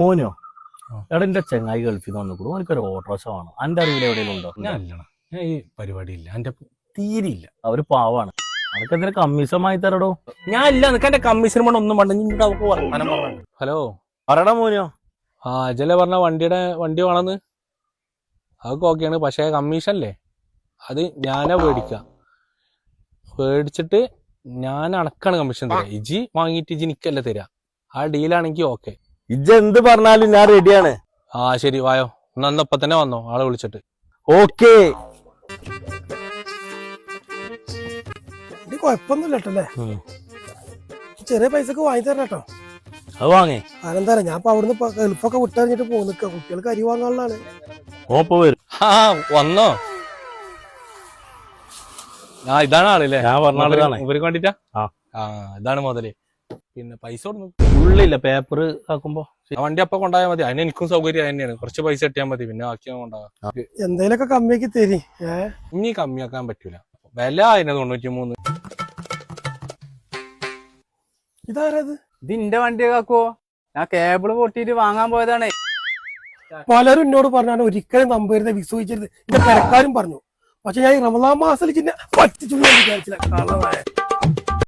മോനോ? എടന്റെ എടാ എന്റെ ചെങ്ങായി ഗൾഫിൽ നിന്ന് വന്നിക്കൂടും എനിക്കൊരു ഓട്ടോറിക്ഷ വേണം. എന്റെ അറിവിൽ എവിടെയെങ്കിലും ഉണ്ടോ? ഞാൻ ഞാൻ ഈ പരിപാടി ഇല്ല എന്റെ തീരില്ല അവർ പാവാണ്. അതൊക്കെ എന്തിനാ കമ്മീഷൻ വാങ്ങി തരടോ? ഞാൻ ഇല്ല നിനക്ക് എന്റെ കമ്മീഷൻ കൊണ്ട് ഒന്നും വേണ്ട. നിന്റെ അവർക്ക് വർത്താനം പറഞ്ഞു ഹലോ. പറയടാ മോനോ. ആ അജല പറഞ്ഞ വണ്ടിയുടെ വണ്ടി വേണമെന്ന് അതൊക്കെ ഓക്കെയാണ്. പക്ഷേ കമ്മീഷൻ അല്ലേ? അത് ഞാനാ മേടിക്ക മേടിച്ചിട്ട് ഞാൻ അടക്കാണ് കമ്മീഷൻ തരാം. ഇജി വാങ്ങിയിട്ട് ഇജി നിക്കല്ലേ തരാ. ആ ഡീലാണെങ്കിൽ ഓക്കെ. ഇജ്ജ് എന്ത് പറഞ്ഞാലും ഞാൻ റെഡിയാണ്. ആ ശരി വായോ. നന്നപ്പ തന്നെ വന്നോ ആളെ വിളിച്ചിട്ട്. ഓക്കേ. കുഴപ്പമൊന്നുമില്ല ചെറിയ പൈസക്ക് വാങ്ങി തരണം കേട്ടോ. അത് വാങ്ങേ. അതെന്താ ഞാൻ ഇപ്പൊ അവിടുന്ന് എളുപ്പൊക്കെ വിട്ടറിഞ്ഞിട്ട് പോന്നിക്ക കുട്ടികൾക്ക് അരി വാങ്ങാനുള്ളതാണ് ഓപ്പ വരും. ആ വന്നോ. ആ ഇതാണ് ആളില്ലേ ഞാൻ പറഞ്ഞ ഇവർക്ക് വേണ്ടിട്ടാ ആ. ആ ഇതാണ് മുതൽ. പിന്നെ പൈസ ഉള്ളില്ല പേപ്പർ ആക്കുമ്പോ. ആ വണ്ടി അപ്പൊ കൊണ്ടായാൽ മതി. അതിന് എനിക്കും സൗകര്യം തന്നെയാണ്. കുറച്ച് പൈസ കിട്ടിയാൽ മതി. പിന്നെ ബാക്കി കൊണ്ടാകാം എന്തേലൊക്കെ കമ്മിയാക്കി തരി. ഇനി കമ്മിയാക്കാൻ പറ്റൂല. വില അതിന് തൊണ്ണൂറ്റി മൂന്ന് ഇതാരത്? ഇത് ഇന്റെ വണ്ടിയൊക്കെ ആക്കുവോ ഞാൻ കേബിൾ പൊട്ടിയിട്ട് വാങ്ങാൻ പോയതാണേ. പലരും എന്നോട് പറഞ്ഞാണ് ഒരിക്കലും നമ്പരുത് വിശ്വസിച്ചരുത് എന്റെ പെരക്കാരും പറഞ്ഞു. പക്ഷെ ഞാൻ റമദാ റമദാൻ മാസത്തിൽ ചിന്നെ പറ്റിച്ചു വിചാരിച്ചില്ല.